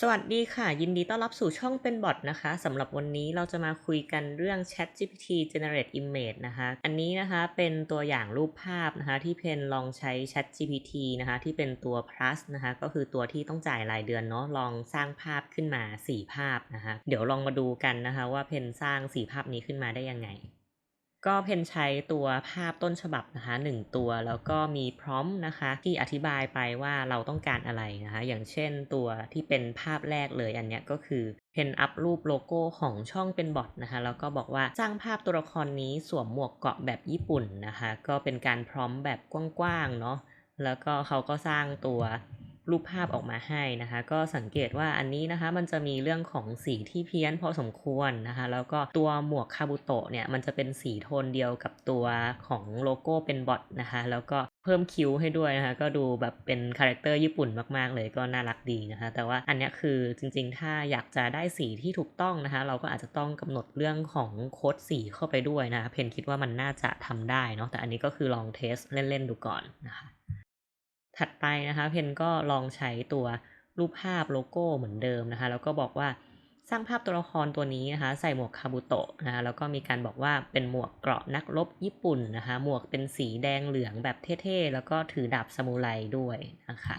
สวัสดีค่ะ ยินดีต้อนรับสู่ช่องเป็นบอทนะคะสำหรับวันนี้เราจะมาคุยกันเรื่อง Chat GPT Generate Image นะคะ อันนี้นะคะเป็นตัวอย่างรูปภาพนะคะที่เพนลองใช้ Chat GPT นะคะที่เป็นตัว plus นะคะก็คือตัวที่ต้องจ่ายรายเดือนเนาะลองสร้างภาพขึ้นมา 4 ภาพนะคะ เดี๋ยวลองมาดูกันนะคะว่าเพนสร้าง 4 ภาพนี้ขึ้นมาได้ยังไง ก็เพนใช้ตัวภาพต้นฉบับนะคะ1ตัว แล้วก็มีพร้อมนะคะที่อธิบายไปว่าเราต้องการอะไรนะคะอย่างเช่นตัวที่เป็นภาพแรกเลยอันเนี้ยก็คือเพนอัพรูปโลโก้ของช่องเป็นบอทนะคะแล้วก็บอกว่าสร้างภาพตัวละครนี้สวมหมวกเกาะแบบญี่ปุ่นนะคะก็เป็นการพร้อมแบบกว้างๆเนาะแล้วก็เขาก็สร้างตัว รูปภาพออกมาให้นะคะ ก็สังเกตว่าอันนี้นะคะมันจะมีเรื่องของสีที่เพี้ยนพอสมควรนะคะ แล้วก็ตัวหมวกคาบุโตะเนี่ยมันจะเป็นสีโทนเดียวกับตัวของโลโก้เป็นบอทนะคะ แล้วก็เพิ่มคิ้วให้ด้วยนะคะ ก็ดูแบบเป็นคาแรคเตอร์ญี่ปุ่นมากๆ เลยก็น่ารักดีนะคะ แต่ว่าอันนี้คือจริงๆ ถ้าอยากจะได้สีที่ถูกต้องนะคะ เราก็อาจจะต้องกำหนดเรื่องของโค้ดสีเข้าไปด้วยนะคะเพนคิดว่ามันน่าจะทำได้เนาะแต่อันนี้ก็คือลองเทสเล่นๆดูก่อนนะคะ ถัดไปนะคะเพนก็ลองใช้ตัวรูปภาพโลโก้เหมือนเดิมนะคะ แล้วก็บอกว่าสร้างภาพตัวละครตัวนี้นะคะ ใส่หมวกคาบุโตะนะคะแล้วก็มีการบอกว่าเป็นหมวกเกราะนักรบญี่ปุ่นนะคะ หมวกเป็นสีแดงเหลืองแบบเท่ๆ แล้วก็ถือดาบซามูไรด้วยนะคะ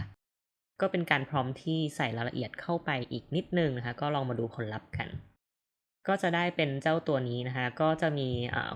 ก็เป็นการพร้อมที่ใส่รายละเอียดเข้าไปอีกนิดนึงนะคะ ก็ลองมาดูผลลัพธ์กัน ก็จะได้เป็นเจ้าตัวนี้นะคะ ก็จะมี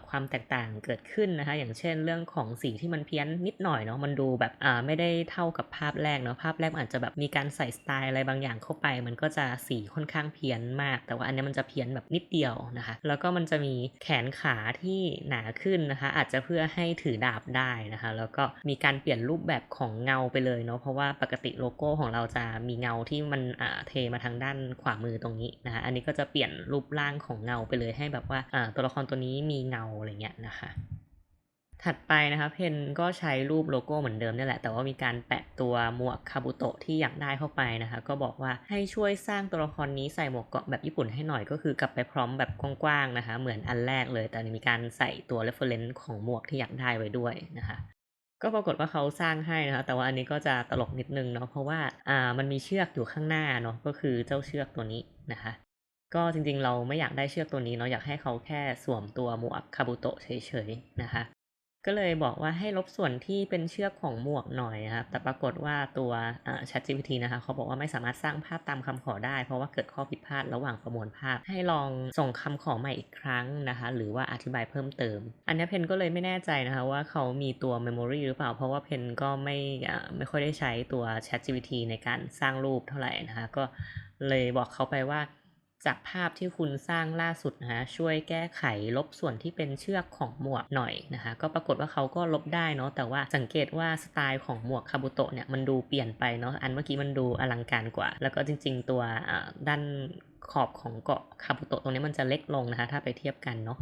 ความแตกต่างเกิดขึ้นนะคะ อย่างเช่นเรื่องของสีที่มันเพี้ยนนิดหน่อยเนาะมันดูแบบไม่ได้เท่ากับภาพแรกเนาะภาพแรกอาจจะแบบมีการใส่สไตล์อะไรบางอย่างเข้าไป มันก็จะสีค่อนข้างเพี้ยนมาก แต่ว่าอันนี้มันจะเพี้ยนแบบนิดเดียวนะคะ แล้วก็มันจะมีแขนขาที่หนาขึ้นนะคะ อาจจะเพื่อให้ถือดาบได้นะคะ แล้วก็มีการเปลี่ยนรูปแบบของเงาไปเลยเนาะเพราะว่าปกติโลโก้ของเราจะมีเงาที่มันเทมาทางด้านขวามือตรงนี้นะคะอันนี้ก็จะเปลี่ยนรูปร่างของเงาไปเลยให้แบบว่าตัวละครตัวนี้มีเงาอะไรเงี้ยนะคะ ถัดไปนะคะเพนก็ใช้รูปโลโก้เหมือนเดิมนี่แหละ แต่ว่ามีการแปะตัวหมวกคาบุโตะที่อยากได้เข้าไปนะคะ ก็บอกว่าให้ช่วยสร้างตัวละครนี้ใส่หมวกเกาะแบบญี่ปุ่นให้หน่อยก็คือกลับไปพร้อมแบบกว้างๆนะคะ เหมือนอันแรกเลย แต่มีการใส่ตัว reference ของหมวกที่อยากได้ไว้ด้วยนะคะก็ปรากฏว่าเขาสร้างให้นะคะแต่ว่าอันนี้ก็จะตลกนิดนึงเนาะเพราะว่าอ่ามันมีเชือกอยู่ข้างหน้าเนาะก็คือเจ้าเชือกตัวนี้นะคะ ก็จริงๆ เราไม่อยากได้เชือกตัวนี้เนาะอยากให้เขาแค่สวมตัวหมวกคาบุโตะเฉยๆนะคะ ก็เลยบอกว่าให้ลบส่วนที่เป็นเชือกของหมวกหน่อยครับ แต่ปรากฏว่าตัว Chat GPT นะคะเขาบอกว่าไม่สามารถสร้างภาพตามคำขอได้ เพราะว่าเกิดข้อผิดพลาดระหว่างประมวลภาพ ให้ลองส่งคำขอใหม่อีกครั้งนะคะ หรือว่าอธิบายเพิ่มเติม อันนี้เพนก็เลยไม่แน่ใจนะคะว่าเขามีตัว Memory หรือเปล่า เพราะว่าเพนก็ไม่ไม่ค่อยได้ใช้ตัว Chat GPT ในการสร้างรูปเท่าไหร่นะคะ ก็เลยบอกเขาไปว่า จากภาพที่คุณสร้างล่าสุดนะคะช่วยแก้ไขลบส่วนที่เป็นเชือกของหมวกหน่อยนะคะก็ปรากฏว่าเขาก็ลบได้เนาะแต่ว่าสังเกตว่าสไตล์ของหมวกคาบุโตะเนี่ยมันดูเปลี่ยนไปเนาะอันเมื่อกี้มันดูอลังการกว่า แล้วก็จริง ๆ ตัวด้านขอบของเกาะคาบุโตะตรงนี้มันจะเล็กลงนะคะถ้าไปเทียบกันเนาะ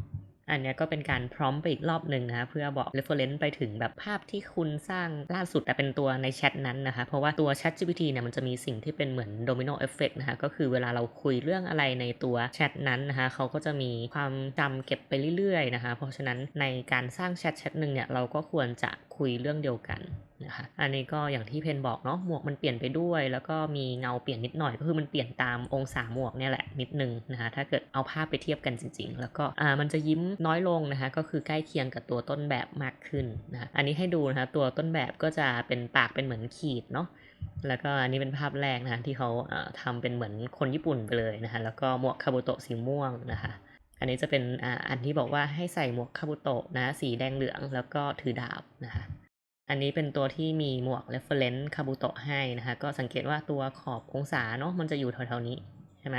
อันนี้ก็เป็นการพร้อมไปอีกรอบหนึ่งนะคะเพื่อบอก reference ไปถึงแบบภาพที่คุณสร้างล่าสุดแต่เป็นตัวในแชทนั้นนะคะ เพราะว่าตัว Chat GPT เนี่ยมันจะมีสิ่งที่เป็นเหมือนโดมิโนเอฟเฟกนะคะก็คือเวลาเราคุยเรื่องอะไรในตัวแชทนั้นนะคะเขาก็จะมีความจำเก็บไปเรื่อยๆนะคะ เพราะฉะนั้นในการสร้างแชทแชทหนึ่งเนี่ยเราก็ควรจะคุยเรื่องเดียวกัน นะคะอันนี้ก็อย่างที่เพนบอกเนาะหมวกมันเปลี่ยนไปด้วย แล้วก็มีเงาเปลี่ยนนิดหน่อยก็คือมันเปลี่ยนตามองศาหมวกเนี่ยแหละนิดนึงนะคะถ้าเกิดเอาภาพไปเทียบกันจริง ๆ แล้วก็อ่ามันจะยิ้มน้อยลงนะคะก็คือใกล้เคียงกับตัวต้นแบบมากขึ้นนะอันนี้ให้ดูนะคะตัวต้นแบบก็จะเป็นปากเป็นเหมือนขีดเนาะแล้วก็อันนี้เป็นภาพแรกนะคะที่เขาทำเป็นเหมือนคนญี่ปุ่นไปเลยนะคะแล้วก็หมวกคาบุโตะสีม่วงนะคะอันนี้จะเป็นอันที่บอกว่าให้ใส่หมวกคาบุโตะนะสีแดงเหลืองแล้วก็ถือดาบนะคะ อันนี้เป็นตัวที่มีหมวก reference คาบุโตะให้นะคะก็สังเกตว่าตัวขอบองศาเนาะมันจะอยู่แถวๆนี้ใช่ไหม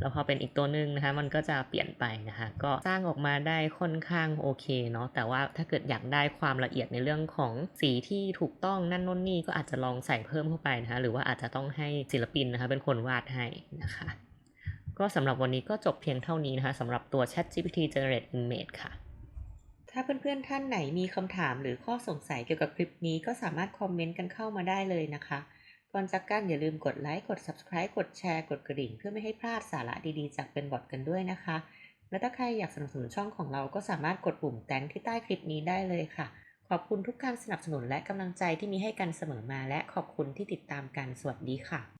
แล้วพอเป็นอีกตัวหนึ่งนะคะมันก็จะเปลี่ยนไปนะคะก็สร้างออกมาได้ค่อนข้างโอเคเนาะแต่ว่าถ้าเกิดอยากได้ความละเอียดในเรื่องของสีที่ถูกต้องนั่นน่นนี่ก็อาจจะลองใส่เพิ่มเข้าไปนะคะหรือว่าอาจจะต้องให้ศิลปินนะคะเป็นคนวาดให้นะคะก็สำหรับวันนี้ก็จบเพียงเท่านี้นะคะสำหรับตัว Chat GPT Generate Image ค่ะ ถ้าเพื่อนๆท่านไหนมีคำถามหรือข้อสงสัยเกี่ยวกับคลิปนี้ก็สามารถคอมเมนต์กันเข้ามาได้เลยนะคะ ก่อนจากกันอย่าลืมกดไลค์ กด Subscribe กดแชร์ กดกระดิ่ง เพื่อไม่ให้พลาดสาระดีๆ จากเป็นบอทกันด้วยนะคะ และถ้าใครอยากสนับสนุนช่องของเราก็สามารถกดปุ่มแตงที่ใต้คลิปนี้ได้เลยค่ะ ขอบคุณทุกการสนับสนุนและกำลังใจที่มีให้กันเสมอมาและขอบคุณที่ติดตามกันสวัสดีค่ะ